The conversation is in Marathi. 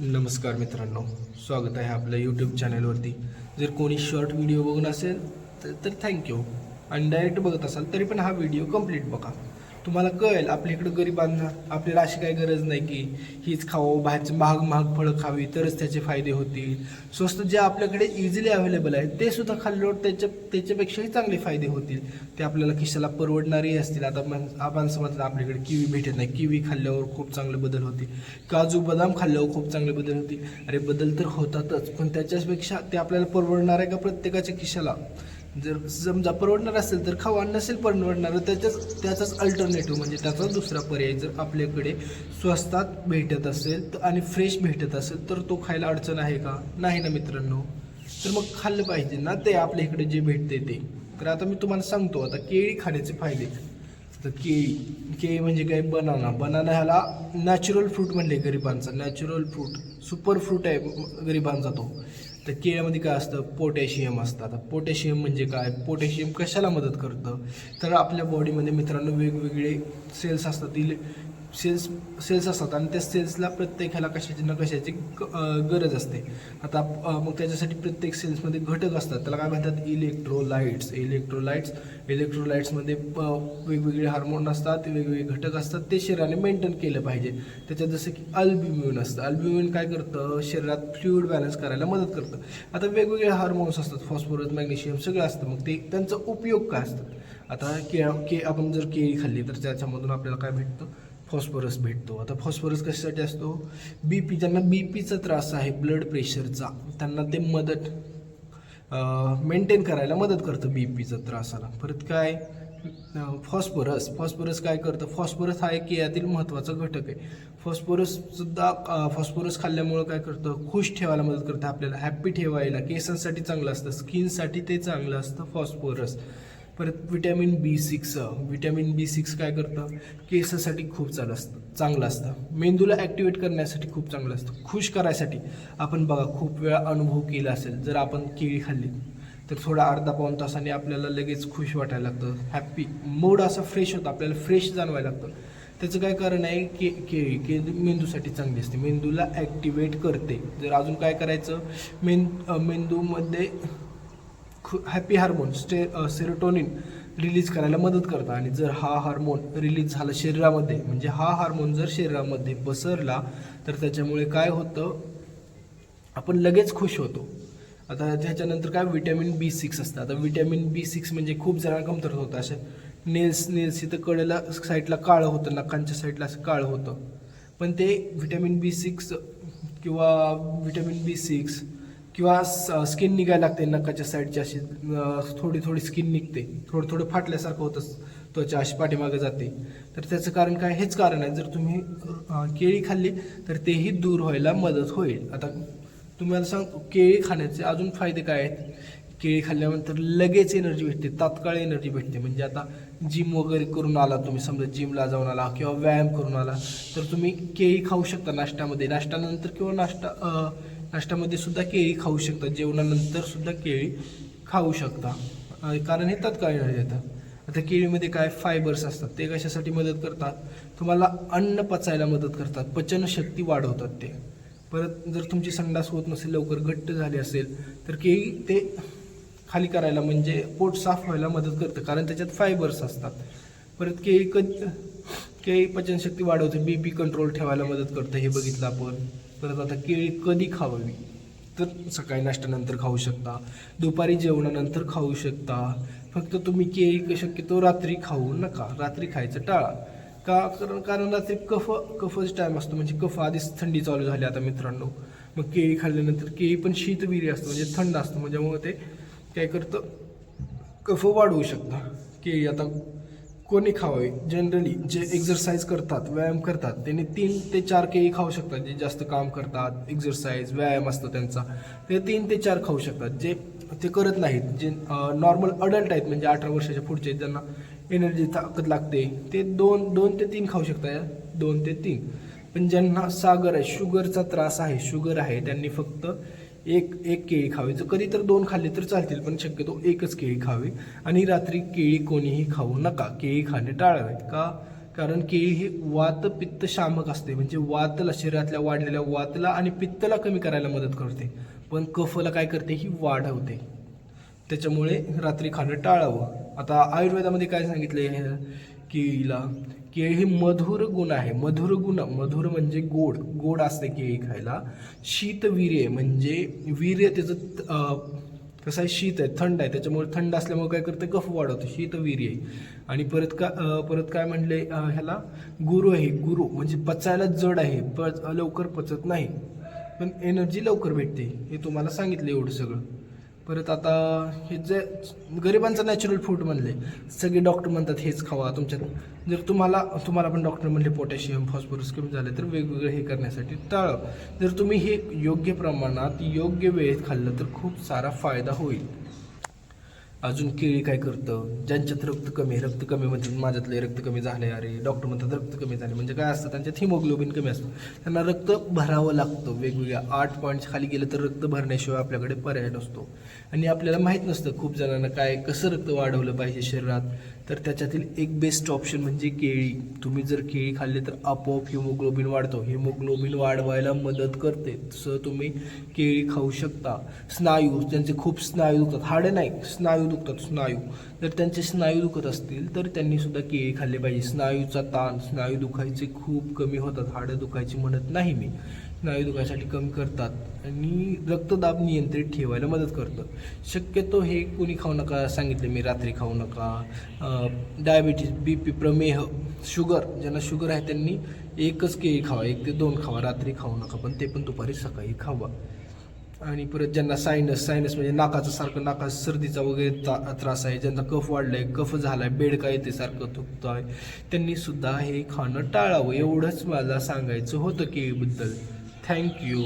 नमस्कार मित्रांनो स्वागत आहे आपल्या यूट्यूब चॅनलवरती जर कोणी शॉर्ट व्हिडिओ बघून असेल तर थँक्यू आणि डायरेक्ट बघत असाल तरी पण हा व्हिडिओ कंप्लीट बघा. तुम्हाला कळेल आपल्या इकडं गरिबांना आपल्याला अशी काही गरज नाही की हीच खावं बाहेरचं महाग महाग फळं खावी तरच त्याचे फायदे होतील. स्वस्त जे आपल्याकडे इझिली अवेलेबल आहे ते सुद्धा खाल्ल्यावर त्याच्या त्याच्यापेक्षाही चांगले फायदे होतील. ते आपल्याला खिशाला परवडणारेही असतील. आता मन आपण समजलं आपल्याकडे किवी भेटत नाही. किवी खाल्ल्यावर खूप चांगले बदल होते काजू बदाम खाल्ल्यावर खूप चांगले बदल होतील. अरे बदल तर होतातच पण त्याच्यापेक्षा ते आपल्याला परवडणार आहे का प्रत्येकाच्या खिशाला? जर समजा परवडणार असेल तर खावा नसेल परवडणार त्याच्याच त्याचाच अल्टरनेटिव्ह म्हणजे त्याचा दुसरा पर्याय जर आपल्याकडे स्वस्तात भेटत असेल तर आणि फ्रेश भेटत असेल तर तो खायला अडचण आहे का? नाही ना मित्रांनो. तर मग खाल्लं पाहिजे ना ते आपल्या इकडे जे भेटते ते. तर आता मी तुम्हाला सांगतो आता केळी खाण्याचे फायदे. तर केळी केळी म्हणजे काय? बनाना. बनाना ह्याला नॅचरल फ्रूट म्हणले गरिबांचा. नॅचरल फ्रूट सुपर फ्रूट आहे गरिबांचा तो. तर केळ्यामध्ये काय असतं? पोटॅशियम असतं. आता पोटॅशियम म्हणजे काय? पोटॅशियम कशाला मदत करतं? तर आपल्या बॉडीमध्ये मित्रांनो वेगवेगळे सेल्स असतात. इले सेल्स सेल्स असतात आणि त्या सेल्सला प्रत्येक ह्याला कशाची ना कशाची गरज असते. आता मग त्याच्यासाठी प्रत्येक सेल्समध्ये घटक असतात. त्याला काय म्हणतात? इलेक्ट्रोलाइट्स. इलेक्ट्रोलाइट्स इलेक्ट्रोलाइट्समध्ये वेगवेगळे हार्मोन असतात वेगवेगळे घटक असतात. ते शरीराने मेंटेन केलं पाहिजे. त्याच्यात जसं की अल्ब्युम्युन असतं. अल्ब्युम्युन काय करतं? शरीरात फ्लुईड बॅलन्स करायला मदत करतं. आता वेगवेगळे हार्मोन्स असतात. फॉस्फरस मॅग्नेशियम सगळं असतं. मग ते त्यांचा उपयोग काय असतं आता के के आपण जर केळी खाल्ली तर त्याच्यामधून आपल्याला काय भेटतं? फॉस्फरस भेटतो. आता फॉस्फरस कशासाठी असतो? बी पी ज्यांना बी पीचा त्रास आहे ब्लड प्रेशरचा त्यांना ते मदत मेंटेन करायला मदत करतं बी पीचा त्रासाला. परत काय? फॉस्फरस. फॉस्फरस काय करतं? फॉस्फरस हा एक यातील महत्त्वाचा घटक आहे. फॉस्फरससुद्धा फॉस्फरस खाल्ल्यामुळं काय करतं? खुश ठेवायला मदत करतं आपल्याला. हॅप्पी ठेवायला. केसांसाठी चांगलं असतं. स्किनसाठी ते चांगलं असतं फॉस्फरस. परत vitamin B six vitamin B six काय करतं? केसासाठी खूप चांगलं असतं. चांगलं असतं. मेंदूला ॲक्टिवेट करण्यासाठी खूप चांगलं असतं. खुश करायसाठी आपण बघा खूप वेळा अनुभव केला असेल जर आपण केळी खाल्ली तर थोडा अर्धा पाऊन तासाने आपल्याला लगेच खुश वाटायला लागतं. हॅप्पी मूड असा फ्रेश होतं. आपल्याला फ्रेश जाणवायला लागतं. त्याचं काय कारण आहे? के केळी के मेंदूसाठी चांगली असते. मेंदूला ॲक्टिवेट करते. जर अजून काय करायचं? मेन मेंदूमध्ये खू हॅपी हार्मोन स्टे सेरोटोनिन रिलीज करायला मदत करतं. आणि जर हा हार्मोन रिलीज झाला शरीरामध्ये म्हणजे हा हार्मोन जर शरीरामध्ये पसरला तर त्याच्यामुळे काय होतं? आपण लगेच खुश होतो. आता त्याच्यानंतर काय? विटॅमिन बी सिक्स असतं. आता विटॅमिन बी सिक्स म्हणजे खूप जणांना कमतरता होतं. असं नेल्स नेल्स इथं कडेला साईडला काळं होतं नखांच्या साईडला असं काळं होतं. पण ते विटॅमिन बी सिक्स किंवा विटॅमिन बी सिक्स किंवा स्किन निघायला लागते नकाच्या साईडची अशी थोडी थोडी स्किन निघते. थोडं थोडं फाटल्यासारखं होतं त्वचा अशी पाठीमागे जाते. तर त्याचं कारण काय? हेच कारण आहे. जर तुम्ही केळी खाल्ली तर तेही दूर व्हायला मदत होईल. आता तुम्हाला सांगतो केळी खाण्याचे अजून फायदे काय आहेत? केळी खाल्ल्यानंतर लगेच एनर्जी भेटते तात्काळ एनर्जी भेटते. म्हणजे आता जिम वगैरे करून आला तुम्ही समजा जिमला जाऊन आला किंवा व्यायाम करून आला तर तुम्ही केळी खाऊ शकता नाश्त्यामध्ये. नाश्त्यानंतर किंवा नाश्ता नाश्त्यामध्ये सुद्धा केळी खाऊ शकता जेवणानंतर सुद्धा केळी खाऊ शकता. कारण हे तत्काळ एनर्जी येतं आता केळीमध्ये काय फायबर्स असतात ते कशासाठी मदत करतात? तुम्हाला अन्न पचायला मदत करतात पचनशक्ती वाढवतात ते. परत जर तुमची संडास होत नसेल लवकर घट्ट झाली असेल तर केळी ते खाली करायला म्हणजे पोट साफ व्हायला मदत करतं कारण त्याच्यात फायबर्स असतात. परत केळी क केळी पचनशक्ती वाढवते बी पी कंट्रोल ठेवायला मदत करतं हे बघितलं आपण. परत आता केळी कधी खावावी? तर सकाळी नाश्त्यानंतर खाऊ शकता. दुपारी जेवणानंतर खाऊ शकता. फक्त तुम्ही केळी शक्यतो रात्री खाऊ नका. रात्री खायचं टाळा. का? कारण कारण रात्री कफ कफच टाईम असतो. म्हणजे कफ आधीच थंडी चालू झाली आता मित्रांनो. मग केळी खाल्ल्यानंतर केळी पण शीतवीरी असतं. म्हणजे थंड असतं. म्हणजे मग ते काय करतं? कफ वाढवू शकता. केळी आता कोणी खावावी जनरली जे एक्झरसाईज करतात व्यायाम करतात त्यांनी तीन ते चार केळी खाऊ शकतात. जे जास्त काम करतात एक्झरसाईज व्यायाम असतो त्यांचा. ते तीन ते चार खाऊ शकतात. जे ते करत नाहीत जे नॉर्मल अडल्ट आहेत म्हणजे अठरा वर्षाच्या पुढचे ज्यांना एनर्जी ताकद लागते ते दोन दोन ते तीन खाऊ शकतात दोन ते तीन. पण ज्यांना सागर आहे शुगरचा त्रास आहे शुगर आहे त्यांनी फक्त एक एक केळी खावी. जर कधी तर दोन खाल्ले तर चालतील पण शक्यतो एकच केळी खावी. आणि रात्री केळी कोणीही खाऊ नका. केळी खाणे टाळावेत का? कारण केळी हे वात पित्त शामक असते. म्हणजे वातला शरीरातल्या वाढलेल्या वातला आणि पित्तला कमी करायला मदत करते. पण कफला काय करते? ही वाढवते. त्याच्यामुळे रात्री खाणं टाळावं. आता आयुर्वेदामध्ये काय सांगितलं हे केळीला केळी हे मधुर गुण आहे. मधुर गुण मधुर म्हणजे गोड. गोड असते केळी खायला. शीतवीर्य म्हणजे वीर्य त्याचं कसं आहे? शीत आहे थंड आहे. त्याच्यामुळे थंड असल्यामुळे काय करतं? कफ वाढवतो. शीतवीर्य आहे. आणि परत का परत काय म्हणले ह्याला? गुरु आहे. गुरु म्हणजे पचायला जड आहे. पच लवकर पचत नाही. पण एनर्जी लवकर भेटते. हे तुम्हाला सांगितलं एवढं सगळं. परत आता हे जे गरिबांचं नॅचरल फूड म्हणले सगळे डॉक्टर म्हणतात हेच खावा. तुमच्यात जर तुम्हाला तुम्हाला पण डॉक्टर म्हणले पोटॅशियम फॉस्फरस कमी झाले तर वेगवेगळे हे करण्यासाठी टाळा. जर तुम्ही हे योग्य प्रमाणात योग्य वेळेत खाल्लं तर खूप सारा फायदा होईल. अजून केळी काय करतं? ज्यांच्यात रक्त कमी आहे रक्त कमी म्हणतात माझ्यातले रक्त कमी झाले अरे डॉक्टर म्हणतात रक्त कमी झाले. म्हणजे काय असतं? त्यांच्यात हिमोग्लोबिन कमी असतं. त्यांना रक्त भरावं लागतं. वेगवेगळ्या आठ पॉईंट्स खाली गेलं तर रक्त भरण्याशिवाय आपल्याकडे पर्याय नसतो. आणि आपल्याला माहीत नसतं खूप जणांना काय कसं रक्त वाढवलं पाहिजे शरीरात. तर त्याच्यातील एक बेस्ट ऑप्शन म्हणजे केळी. तुम्ही जर केळी खाल्ली तर आपोआप हिमोग्लोबिन वाढतो. हिमोग्लोबिन वाढवायला मदत करते. तसं तुम्ही केळी खाऊ शकता. स्नायू ज्यांचे खूप स्नायू दुखतात. हाडे नाही स्नायू दुखतात. स्नायू. जर त्यांचे स्नायू दुखत असतील तर त्यांनी सुद्धा केळी खाल्ली पाहिजे. स्नायूचा ताण स्नायू दुखायचे खूप कमी होतात. हाडं दुखायची म्हणत नाही मी. स्नायू दुखासाठी कमी करतात आणि रक्तदाब नियंत्रित ठेवायला मदत करतं. शक्यतो हे कोणी खाऊ नका सांगितले मी रात्री खाऊ नका. डायबिटीज बी पी प्रमेह शुगर ज्यांना शुगर आहे त्यांनी एकच केळी खावा एक ते दोन खावा रात्री खाऊ नका पण ते पण दुपारी सकाळी खावा. आणि परत ज्यांना सायनस सायनस म्हणजे नाकाचं सारखं नाका सर्दीचा वगैरे ता त्रास आहे ज्यांना कफ वाढलाय कफ झालाय बेडका येते सारखं दुखतं आहे त्यांनी सुद्धा हे खाणं टाळावं एवढंच मला सांगायचं होतं केळीबद्दल. थँक्यू